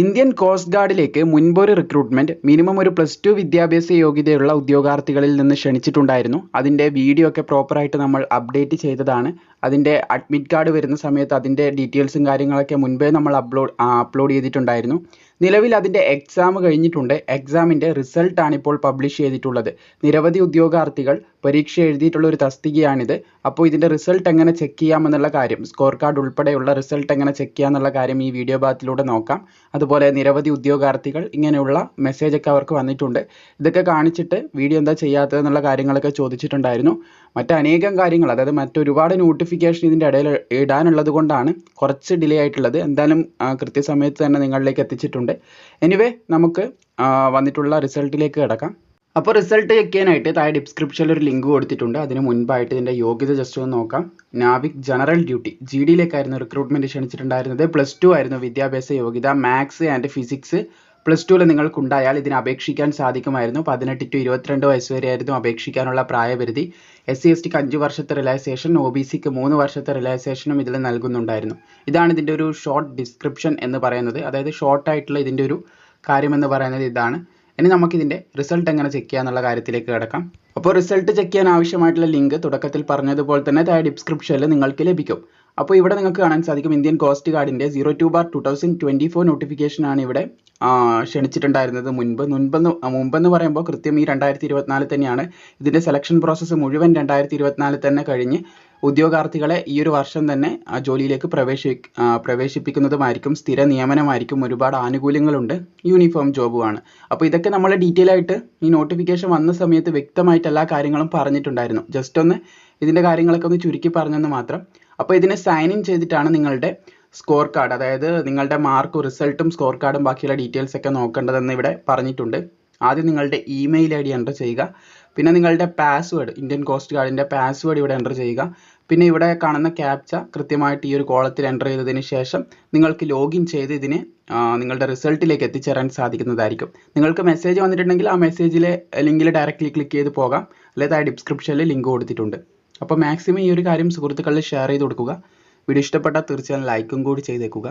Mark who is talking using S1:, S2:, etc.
S1: Indian coast ഗാർഡിലേക്ക് മുൻപൊരു recruitment minimum ഒരു പ്ലസ് ടു വിദ്യാഭ്യാസ യോഗ്യതയുള്ള ഉദ്യോഗാർത്ഥികളിൽ നിന്ന് ക്ഷണിച്ചിട്ടുണ്ടായിരുന്നു. അതിന്റെ വീഡിയോ ഒക്കെ പ്രോപ്പറായിട്ട് നമ്മൾ അപ്ഡേറ്റ് ചെയ്തതാണ്. അതിന്റെ അഡ്മിറ്റ് കാർഡ് വരുന്ന സമയത്ത് അതിന്റെ ഡീറ്റെയിൽസും കാര്യങ്ങളൊക്കെ മുൻപേ നമ്മൾ അപ്ലോഡ് അപ്ലോഡ് ചെയ്തിട്ടുണ്ടായിരുന്നു. നിലവിൽ അതിന്റെ എക്സാം കഴിഞ്ഞിട്ടുണ്ട്. എക്സാമിന്റെ റിസൾട്ടാണ് ഇപ്പോൾ പബ്ലിഷ് ചെയ്തിട്ടുള്ളത്. നിരവധി ഉദ്യോഗാർത്ഥികൾ പരീക്ഷ എഴുതിയിട്ടുള്ള ഒരു തസ്തികയാണിത്. അപ്പോൾ ഇതിന്റെ റിസൾട്ട് എങ്ങനെ ചെക്ക് ചെയ്യാമെന്നുള്ള കാര്യം സ്കോർ കാർഡ് ഉൾപ്പെടെയുള്ള റിസൾട്ട് എങ്ങനെ ചെക്ക് ചെയ്യാമെന്നുള്ള കാര്യം ഈ വീഡിയോ ഭാഗത്തിലൂടെ നോക്കാം. അതുപോലെ നിരവധി ഉദ്യോഗാർത്ഥികൾ ഇങ്ങനെയുള്ള മെസ്സേജ് ഒക്കെ അവർക്ക് വന്നിട്ടുണ്ട്. ഇതൊക്കെ കാണിച്ചിട്ട് വീഡിയോ എന്താ ചെയ്യാത്തത് എന്നുള്ള കാര്യങ്ങളൊക്കെ ചോദിച്ചിട്ടുണ്ടായിരുന്നു. മറ്റനേകം കാര്യങ്ങൾ അതായത് മറ്റൊരുപാട് നോട്ടിഫിക്കേഷൻ ഇതിന്റെ ഇടയിൽ ഇടാനുള്ളത് കൊണ്ടാണ് കുറച്ച് ഡിലേ ആയിട്ടുള്ളത്. എന്തായാലും കൃത്യസമയത്ത് തന്നെ നിങ്ങളിലേക്ക് എത്തിച്ചിട്ടുണ്ട്. എനിവേ നമുക്ക് വന്നിട്ടുള്ള റിസൾട്ടിലേക്ക് കിടക്കാം. അപ്പോൾ റിസൾട്ട് ചെക്ക് ചെയ്യാനായിട്ട് താഴെ ഡിസ്ക്രിപ്ഷനിൽ ഒരു ലിങ്ക് കൊടുത്തിട്ടുണ്ട്. അതിന് മുൻപായിട്ട് ഇതിന്റെ യോഗ്യത ജസ്റ്റ് ഒന്ന് നോക്കാം. നാവിക് ജനറൽ ഡ്യൂട്ടി ജി ഡിയിലേക്കായിരുന്നു റിക്രൂട്ട്മെന്റ് ക്ഷണിച്ചിട്ടുണ്ടായിരുന്നത്. പ്ലസ് ടു ആയിരുന്നു വിദ്യാഭ്യാസ യോഗ്യത മാത്സ് ആൻഡ് ഫിസിക്സ് പ്ലസ് ടുവിൽ നിങ്ങൾക്കുണ്ടായാൽ ഇതിന് അപേക്ഷിക്കാൻ സാധിക്കുമായിരുന്നു. പതിനെട്ട് ടു ഇരുപത്തിരണ്ട് വയസ്സ് വരെയായിരുന്നു അപേക്ഷിക്കാനുള്ള പ്രായപരിധി. എസ് സി എസ് ടിക്ക് അഞ്ച് വർഷത്തെ റിലാക്സേഷൻ ഒ ബി സിക്ക് മൂന്ന് വർഷത്തെ റിലാക്സേഷനും ഇതിൽ നൽകുന്നുണ്ടായിരുന്നു. ഇതാണ് ഇതിന്റെ ഒരു ഷോർട്ട് ഡിസ്ക്രിപ്ഷൻ എന്ന് പറയുന്നത്. അതായത് ഷോർട്ടായിട്ടുള്ള ഇതിന്റെ ഒരു കാര്യമെന്ന് പറയുന്നത് ഇതാണ്. ഇനി നമുക്കിതിന്റെ റിസൾട്ട് എങ്ങനെ ചെക്ക് ചെയ്യാന്നുള്ള കാര്യത്തിലേക്ക് കിടക്കാം. അപ്പോൾ റിസൾട്ട് ചെക്ക് ചെയ്യാൻ ആവശ്യമായിട്ടുള്ള ലിങ്ക് തുടക്കത്തിൽ പറഞ്ഞതുപോലെ തന്നെ താഴെ ഡിസ്ക്രിപ്ഷനിൽ നിങ്ങൾക്ക് ലഭിക്കും. അപ്പോൾ ഇവിടെ നിങ്ങൾക്ക് കാണാൻ സാധിക്കും Indian coast ഗാർഡിന്റെ zero two bar two thousand twenty four ഇവിടെ ക്ഷണിച്ചിട്ടുണ്ടായിരുന്നത് മുൻപ്. മുൻപെന്ന് മുമ്പെന്ന് പറയുമ്പോൾ കൃത്യം ഈ രണ്ടായിരത്തി ഇരുപത്തിനാല് തന്നെയാണ്. ഇതിന്റെ സെലക്ഷൻ പ്രോസസ്സ് മുഴുവൻ രണ്ടായിരത്തി ഇരുപത്തിനാല് തന്നെ കഴിഞ്ഞ് ഉദ്യോഗാർത്ഥികളെ ഈ ഒരു വർഷം തന്നെ ആ ജോലിയിലേക്ക് പ്രവേശി പ്രവേശിപ്പിക്കുന്നതുമായിരിക്കും സ്ഥിര നിയമനമായിരിക്കും ഒരുപാട് ആനുകൂല്യങ്ങളുണ്ട് യൂണിഫോം ജോബുമാണ്. അപ്പോൾ ഇതൊക്കെ നമ്മൾ ഡീറ്റെയിൽ ആയിട്ട് ഈ നോട്ടിഫിക്കേഷൻ വന്ന സമയത്ത് വ്യക്തമായിട്ട് എല്ലാ കാര്യങ്ങളും പറഞ്ഞിട്ടുണ്ടായിരുന്നു. ജസ്റ്റ് ഒന്ന് ഇതിന്റെ കാര്യങ്ങളൊക്കെ ഒന്ന് ചുരുക്കി പറഞ്ഞെന്ന് മാത്രം. അപ്പോൾ ഇതിനെ സൈൻ ഇൻ ചെയ്തിട്ടാണ് നിങ്ങളുടെ സ്കോർ കാർഡ് അതായത് നിങ്ങളുടെ മാർക്ക് റിസൾട്ടും സ്കോർ കാർഡും ബാക്കിയുള്ള ഡീറ്റെയിൽസ് ഒക്കെ നോക്കേണ്ടതെന്ന് ഇവിടെ പറഞ്ഞിട്ടുണ്ട്. ആദ്യം നിങ്ങളുടെ ഇമെയിൽ ഐ ഡി എന്റർ ചെയ്യുക. പിന്നെ നിങ്ങളുടെ പാസ്വേഡ് ഇന്ത്യൻ കോസ്റ്റ് ഗാർഡിന്റെ പാസ്വേഡ് ഇവിടെ എന്റർ ചെയ്യുക. പിന്നെ ഇവിടെ കാണുന്ന ക്യാപ്ച കൃത്യമായിട്ട് ഈ ഒരു കോളത്തിൽ എന്റർ ചെയ്തതിന് ശേഷം നിങ്ങൾക്ക് ലോഗിൻ ചെയ്ത് ഇതിനെ നിങ്ങളുടെ റിസൾട്ടിലേക്ക് എത്തിച്ചേരാൻ സാധിക്കുന്നതായിരിക്കും. നിങ്ങൾക്ക് മെസ്സേജ് വന്നിട്ടുണ്ടെങ്കിൽ ആ മെസ്സേജിലെ ലിങ്കിൽ ഡയറക്റ്റ്ലി ക്ലിക്ക് ചെയ്ത് പോകാം. അല്ലെങ്കിൽ ആ ഡിസ്ക്രിപ്ഷനിൽ ലിങ്ക് കൊടുത്തിട്ടുണ്ട്. അപ്പോൾ മാക്സിമം ഈ ഒരു കാര്യം സുഹൃത്തുക്കളിൽ ഷെയർ ചെയ്ത് കൊടുക്കുക. വീഡിയോ ഇഷ്ടപ്പെട്ടാൽ തീർച്ചയായും ലൈക്കും കൂടി ചെയ്തേക്കുക.